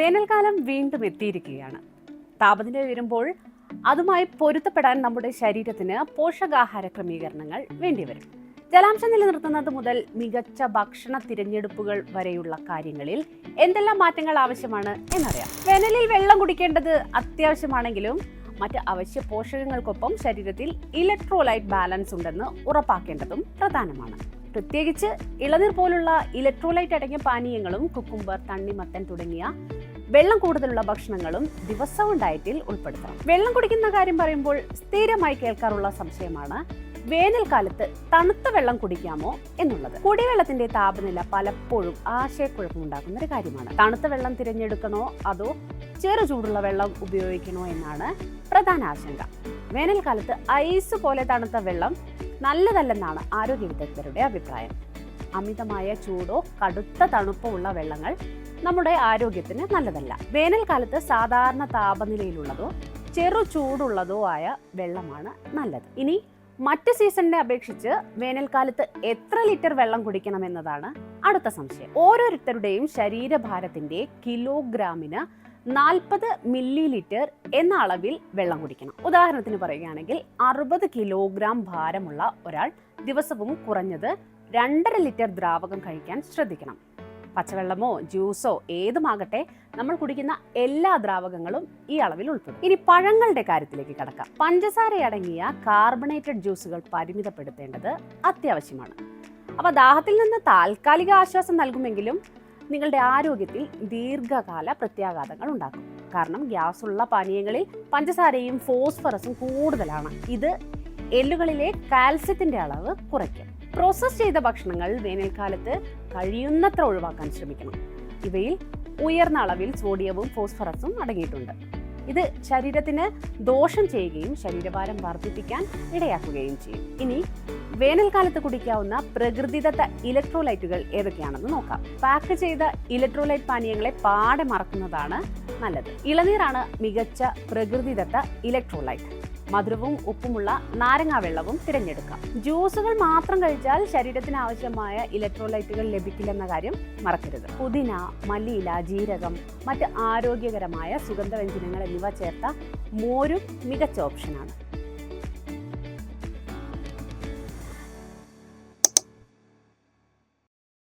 വേനൽക്കാലം വീണ്ടും എത്തിയിരിക്കുകയാണ്. താപനില ഉയരുമ്പോൾ അതുമായി പൊരുത്തപ്പെടാൻ നമ്മുടെ ശരീരത്തിന് പോഷകാഹാര ക്രമീകരണങ്ങൾ വേണ്ടിവരും ജലാംശം നിലനിർത്തുന്നത് മുതൽ മികച്ച ഭക്ഷണ തിരഞ്ഞെടുപ്പുകൾ വരെയുള്ള കാര്യങ്ങളിൽ എന്തെല്ലാം മാറ്റങ്ങൾ ആവശ്യമാണ് എന്നറിയാം. വേനലിൽ വെള്ളം കുടിക്കേണ്ടത് അത്യാവശ്യമാണെങ്കിലും മറ്റ് അവശ്യ പോഷകങ്ങൾക്കൊപ്പം ശരീരത്തിൽ ഇലക്ട്രോലൈറ്റ് ബാലൻസ് ഉണ്ടെന്ന് ഉറപ്പാക്കേണ്ടതും പ്രധാനമാണ്. പ്രത്യേകിച്ച് ഇളനീർ പോലുള്ള ഇലക്ട്രോലൈറ്റ് അടങ്ങിയ പാനീയങ്ങളും കുക്കുംബർ തണ്ണിമത്തൻ തുടങ്ങിയ വെള്ളം കൂടുതലുള്ള ഭക്ഷണങ്ങളും ദിവസവും ഡയറ്റിൽ ഉൾപ്പെടുത്തണം. വെള്ളം കുടിക്കുന്ന കാര്യം പറയുമ്പോൾ സ്ഥിരമായി കേൾക്കാറുള്ള സംശയമാണ് വേനൽക്കാലത്ത് തണുത്ത വെള്ളം കുടിക്കാമോ എന്നുള്ളത്. കുടിവെള്ളത്തിന്റെ താപനില പലപ്പോഴും ആശയക്കുഴപ്പമുണ്ടാക്കുന്ന ഒരു കാര്യമാണ്. തണുത്ത വെള്ളം തിരഞ്ഞെടുക്കണോ അതോ ചെറു ചൂടുള്ള വെള്ളം ഉപയോഗിക്കണോ എന്നാണ് പ്രധാന ആശങ്ക. വേനൽക്കാലത്ത് ഐസ് പോലെ തണുത്ത വെള്ളം നല്ലതല്ലെന്നാണ് ആരോഗ്യ വിദഗ്ധരുടെ അഭിപ്രായം. അമിതമായ ചൂടോ കടുത്ത തണുപ്പോ ഉള്ള വെള്ളങ്ങൾ നമ്മുടെ ആരോഗ്യത്തിന് നല്ലതല്ല. വേനൽക്കാലത്ത് സാധാരണ താപനിലയിലുള്ളതോ ചെറു ചൂടുള്ളതോ ആയ വെള്ളമാണ് നല്ലത്. ഇനി മറ്റ് സീസണിനെ അപേക്ഷിച്ച് വേനൽക്കാലത്ത് എത്ര ലിറ്റർ വെള്ളം കുടിക്കണം എന്നതാണ് അടുത്ത സംശയം. ഓരോരുത്തരുടെയും ശരീരഭാരത്തിന്റെ കിലോഗ്രാമിന് നാൽപ്പത് മില്ലി ലിറ്റർ എന്ന അളവിൽ വെള്ളം കുടിക്കണം. ഉദാഹരണത്തിന് പറയുകയാണെങ്കിൽ അറുപത് കിലോഗ്രാം ഭാരമുള്ള ഒരാൾ ദിവസവും കുറഞ്ഞത് രണ്ടര ലിറ്റർ ദ്രാവകം കഴിക്കാൻ ശ്രദ്ധിക്കണം. പച്ചവെള്ളമോ ജ്യൂസോ ഏതുമാകട്ടെ നമ്മൾ കുടിക്കുന്ന എല്ലാ ദ്രാവകങ്ങളും ഈ അളവിൽ ഉൾപ്പെടും. ഇനി പഴങ്ങളുടെ കാര്യത്തിലേക്ക് കടക്കാം. പഞ്ചസാര അടങ്ങിയ കാർബണേറ്റഡ് ജ്യൂസുകൾ പരിമിതപ്പെടുത്തേണ്ടത് അത്യാവശ്യമാണ്. അപ്പോൾ ദാഹത്തിൽ നിന്ന് താൽക്കാലിക ആശ്വാസം നൽകുമെങ്കിലും നിങ്ങളുടെ ആരോഗ്യത്തിൽ ദീർഘകാല പ്രത്യാഘാതങ്ങൾ ഉണ്ടാക്കും. കാരണം ഗ്യാസ് ഉള്ള പാനീയങ്ങളിൽ പഞ്ചസാരയും ഫോസ്ഫറസും കൂടുതലാണ്. ഇത് എല്ലുകളിലെ കാൽസ്യത്തിന്റെ അളവ് കുറയ്ക്കും. പ്രോസസ് ചെയ്ത ഭക്ഷണങ്ങൾ വേനൽക്കാലത്ത് കഴിയുന്നത്ര ഒഴിവാക്കാൻ ശ്രമിക്കണം. ഇവയിൽ ഉയർന്ന അളവിൽ സോഡിയവും ഫോസ്ഫറസും അടങ്ങിയിട്ടുണ്ട്. ഇത് ശരീരത്തിന് ദോഷം ചെയ്യുകയും ശരീരഭാരം വർദ്ധിപ്പിക്കാൻ ഇടയാക്കുകയും ചെയ്യും. ഇനി വേനൽക്കാലത്ത് കുടിക്കാവുന്ന പ്രകൃതിദത്ത ഇലക്ട്രോലൈറ്റുകൾ ഏതൊക്കെയാണെന്ന് നോക്കാം. പാക്ക് ചെയ്ത ഇലക്ട്രോലൈറ്റ് പാനീയങ്ങളെ പാടെ മറക്കുന്നതാണ് നല്ലത്. ഇളനീരാണ് മികച്ച പ്രകൃതിദത്ത ഇലക്ട്രോലൈറ്റ് മധുരവും ഉപ്പുമുള്ള നാരങ്ങാ വെള്ളവും തിരഞ്ഞെടുക്കാം. ജ്യൂസുകൾ മാത്രം കഴിച്ചാൽ ശരീരത്തിന് ആവശ്യമായ ഇലക്ട്രോലൈറ്റുകൾ ലഭിക്കില്ലെന്ന കാര്യം മറക്കരുത്. പുതിന മല്ലിയില ജീരകം മറ്റ് ആരോഗ്യകരമായ സുഗന്ധവ്യഞ്ജനങ്ങൾ എന്നിവ ചേർത്ത മോരും മികച്ച ഓപ്ഷനാണ്.